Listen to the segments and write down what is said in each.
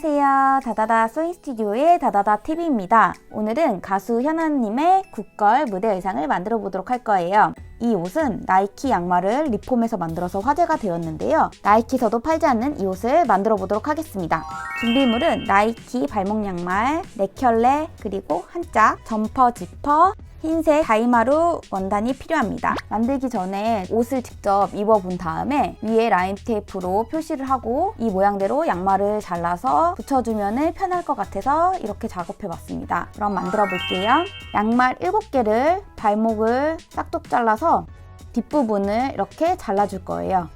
안녕하세요. 다다다 소잉 스튜디오의 다다다 TV입니다. 오늘은 가수 현아님의 국걸 무대 의상을 만들어 보도록 할 거예요. 이 옷은 나이키 양말을 리폼해서 만들어서 화제가 되었는데요. 나이키에서도 팔지 않는 이 옷을 만들어 보도록 하겠습니다. 준비물은 나이키 발목 양말, 네 켤레, 그리고 한 짝, 점퍼, 지퍼, 흰색 다이마루 원단이 필요합니다. 만들기 전에 옷을 직접 입어본 다음에 위에 라인 테이프로 표시를 하고 이 모양대로 양말을 잘라서 붙여주면 편할 것 같아서 이렇게 작업해봤습니다. 그럼 만들어 볼게요. 양말 7개를 발목을 싹둑 잘라서 뒷부분을 이렇게 잘라줄 거예요.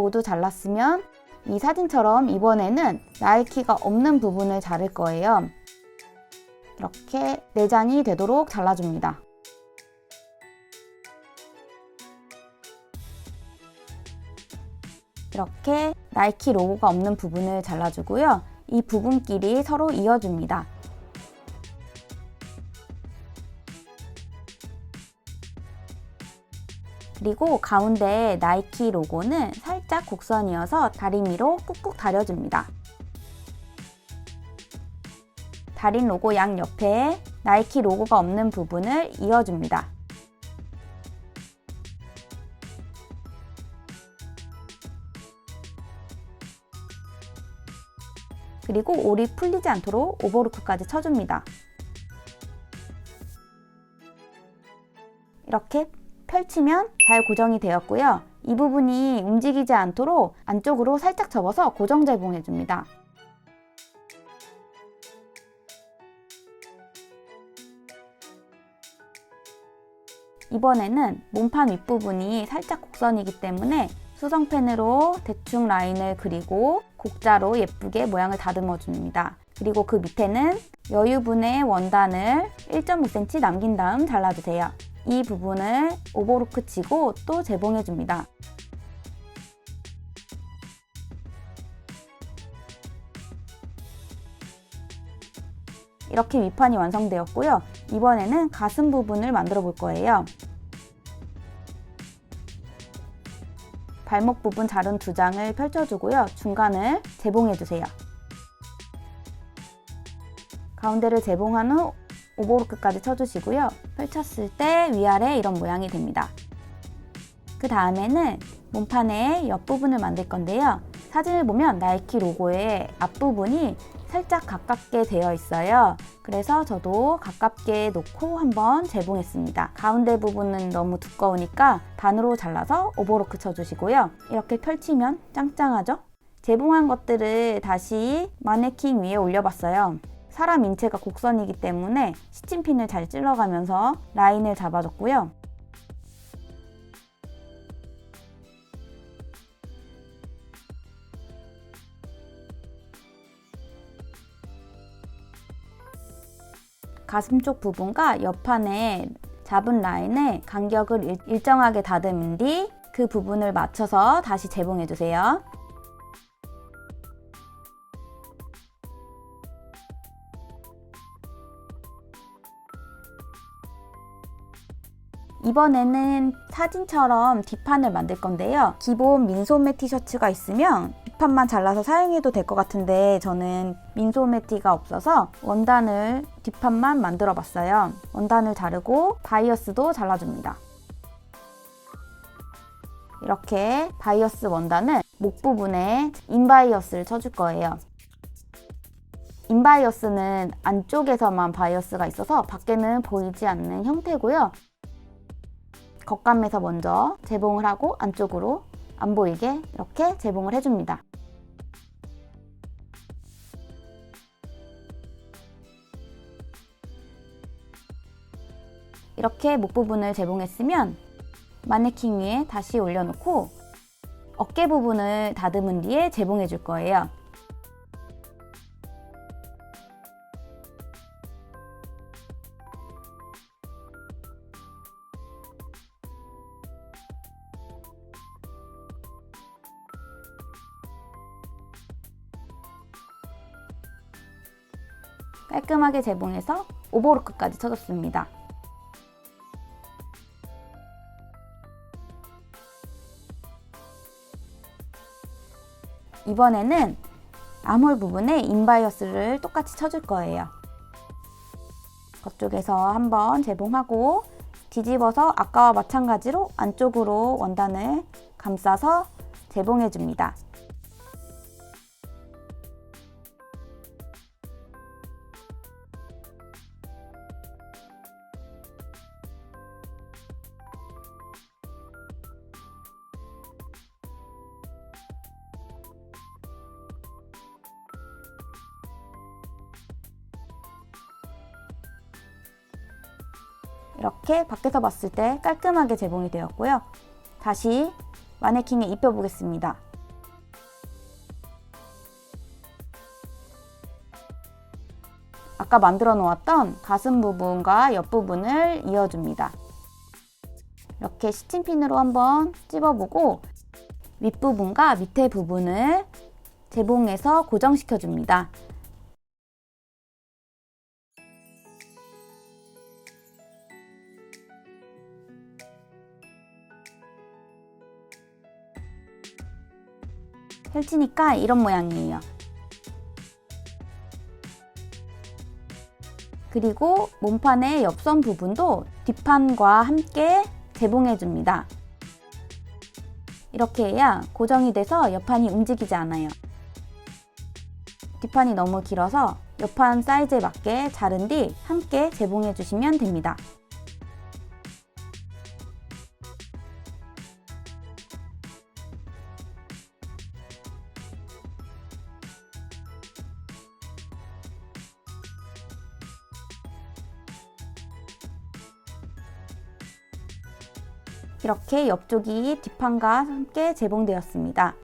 모두 잘랐으면 이 사진처럼 이번에는 나이키가 없는 부분을 자를 거예요. 이렇게 4장이 되도록 잘라줍니다. 이렇게 나이키 로고가 없는 부분을 잘라주고요. 이 부분끼리 서로 이어줍니다. 그리고 가운데 나이키 로고는 살짝 곡선이어서 다리미로 꾹꾹 다려줍니다. 다린 로고 양 옆에 나이키 로고가 없는 부분을 이어줍니다. 그리고 올이 풀리지 않도록 오버로크까지 쳐줍니다. 이렇게 펼치면 잘 고정이 되었고요. 이 부분이 움직이지 않도록 안쪽으로 살짝 접어서 고정 제봉해 줍니다. 이번에는 몸판 윗부분이 살짝 곡선이기 때문에 수성펜으로 대충 라인을 그리고 곡자로 예쁘게 모양을 다듬어 줍니다. 그리고 그 밑에는 여유분의 원단을 1.5cm 남긴 다음 잘라주세요. 이 부분을 오버로크 치고 또 재봉해 줍니다. 이렇게 위판이 완성되었고요. 이번에는 가슴 부분을 만들어 볼 거예요. 발목 부분 자른 두 장을 펼쳐주고요. 중간을 재봉해 주세요. 가운데를 재봉한 후 오버로크까지 쳐주시고요. 펼쳤을 때 위아래 이런 모양이 됩니다. 그 다음에는 몸판의 옆부분을 만들 건데요. 사진을 보면 나이키 로고의 앞부분이 살짝 가깝게 되어 있어요. 그래서 저도 가깝게 놓고 한번 재봉했습니다. 가운데 부분은 너무 두꺼우니까 반으로 잘라서 오버로크 쳐주시고요. 이렇게 펼치면 짱짱하죠? 재봉한 것들을 다시 마네킹 위에 올려봤어요. 사람 인체가 곡선이기 때문에 시침핀을 잘 찔러가면서 라인을 잡아줬고요. 가슴 쪽 부분과 옆판에 잡은 라인에 간격을 일정하게 다듬은 뒤 그 부분을 맞춰서 다시 재봉해 주세요. 이번에는 사진처럼 뒷판을 만들 건데요. 기본 민소매 티셔츠가 있으면 뒷판만 잘라서 사용해도 될 것 같은데 저는 민소매 티가 없어서 원단을 뒷판만 만들어 봤어요. 원단을 자르고 바이어스도 잘라줍니다. 이렇게 바이어스 원단을 목 부분에 인바이어스를 쳐줄 거예요. 인바이어스는 안쪽에서만 바이어스가 있어서 밖에는 보이지 않는 형태고요. 겉감에서 먼저 재봉을 하고 안쪽으로 안 보이게 이렇게 재봉을 해줍니다. 이렇게 목 부분을 재봉했으면 마네킹 위에 다시 올려놓고 어깨 부분을 다듬은 뒤에 재봉해 줄 거예요. 깔끔하게 재봉해서 오버로크까지 쳐줬습니다. 이번에는 암홀 부분에 인바이어스를 똑같이 쳐줄 거예요. 그쪽에서 한번 재봉하고 뒤집어서 아까와 마찬가지로 안쪽으로 원단을 감싸서 재봉해 줍니다. 이렇게 밖에서 봤을 때 깔끔하게 재봉이 되었고요. 다시 마네킹에 입혀보겠습니다. 아까 만들어 놓았던 가슴 부분과 옆 부분을 이어줍니다. 이렇게 시침핀으로 한번 찝어보고 윗부분과 밑에 부분을 재봉해서 고정시켜 줍니다. 펼치니까 이런 모양이에요. 그리고 몸판의 옆선 부분도 뒷판과 함께 재봉해 줍니다. 이렇게 해야 고정이 돼서 옆판이 움직이지 않아요. 뒷판이 너무 길어서 옆판 사이즈에 맞게 자른 뒤 함께 재봉해 주시면 됩니다. 이렇게 옆쪽이 뒷판과 함께 재봉되었습니다.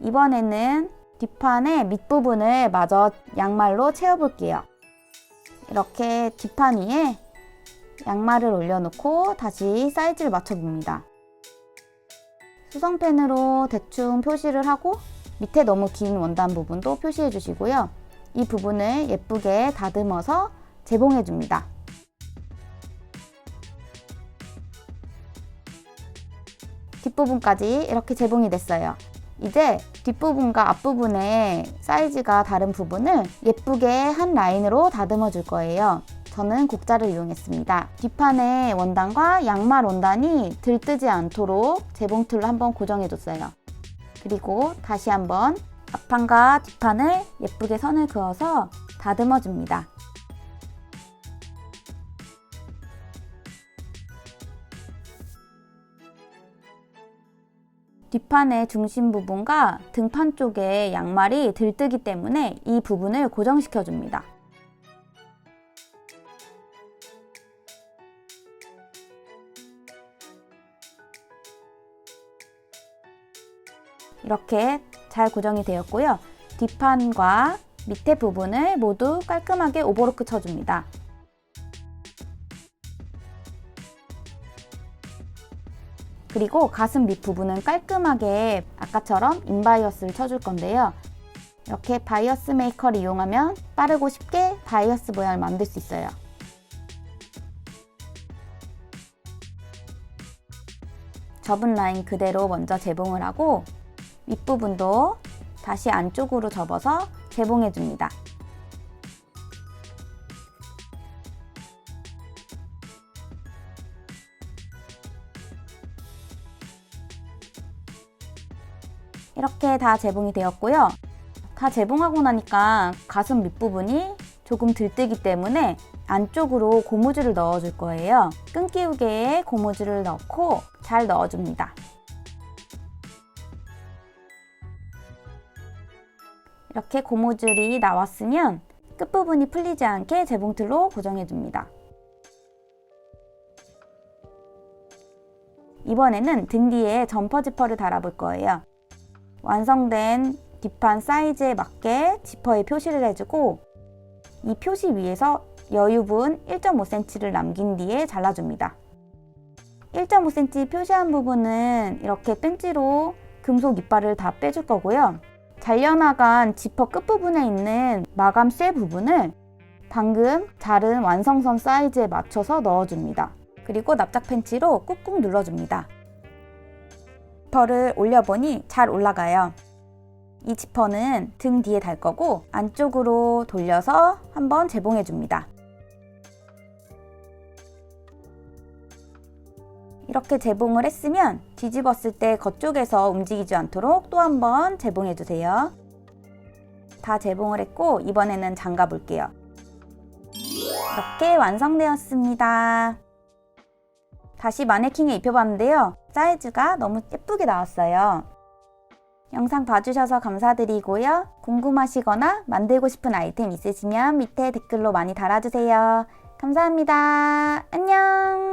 이번에는 뒷판의 밑부분을 마저 양말로 채워볼게요. 이렇게 뒷판 위에 양말을 올려놓고 다시 사이즈를 맞춰봅니다. 수성펜으로 대충 표시를 하고 밑에 너무 긴 원단 부분도 표시해 주시고요. 이 부분을 예쁘게 다듬어서 재봉해 줍니다. 뒷부분까지 이렇게 재봉이 됐어요. 이제 뒷부분과 앞부분의 사이즈가 다른 부분을 예쁘게 한 라인으로 다듬어 줄 거예요. 저는 곡자를 이용했습니다. 뒷판의 원단과 양말 원단이 들뜨지 않도록 재봉틀로 한번 고정해 줬어요. 그리고 다시 한번 앞판과 뒷판을 예쁘게 선을 그어서 다듬어 줍니다. 뒷판의 중심 부분과 등판 쪽에 양말이 들뜨기 때문에 이 부분을 고정시켜 줍니다. 이렇게 잘 고정이 되었고요. 뒷판과 밑에 부분을 모두 깔끔하게 오버로크 쳐줍니다. 그리고 가슴 밑 부분은 깔끔하게 아까처럼 인바이어스를 쳐줄 건데요. 이렇게 바이어스 메이커를 이용하면 빠르고 쉽게 바이어스 모양을 만들 수 있어요. 접은 라인 그대로 먼저 재봉을 하고 윗부분도 다시 안쪽으로 접어서 재봉해 줍니다. 이렇게 다 재봉이 되었고요. 다 재봉하고 나니까 가슴 밑부분이 조금 들뜨기 때문에 안쪽으로 고무줄을 넣어줄 거예요. 끈기우개에 고무줄을 넣고 잘 넣어줍니다. 이렇게 고무줄이 나왔으면 끝부분이 풀리지 않게 재봉틀로 고정해줍니다. 이번에는 등 뒤에 점퍼 지퍼를 달아볼 거예요. 완성된 뒷판 사이즈에 맞게 지퍼에 표시를 해주고 이 표시 위에서 여유분 1.5cm를 남긴 뒤에 잘라줍니다. 1.5cm 표시한 부분은 이렇게 펜치로 금속 이빨을 다 빼줄 거고요. 잘려나간 지퍼 끝부분에 있는 마감 쇠 부분을 방금 자른 완성선 사이즈에 맞춰서 넣어줍니다. 그리고 납작 펜치로 꾹꾹 눌러줍니다. 지퍼를 올려보니 잘 올라가요. 이 지퍼는 등 뒤에 달 거고 안쪽으로 돌려서 한번 재봉해 줍니다. 이렇게 재봉을 했으면 뒤집었을 때 겉쪽에서 움직이지 않도록 또 한번 재봉해 주세요. 다 재봉을 했고 이번에는 장가 볼게요. 이렇게 완성되었습니다. 다시 마네킹에 입혀봤는데요. 사이즈가 너무 예쁘게 나왔어요. 영상 봐주셔서 감사드리고요. 궁금하시거나 만들고 싶은 아이템 있으시면 밑에 댓글로 많이 달아주세요. 감사합니다. 안녕!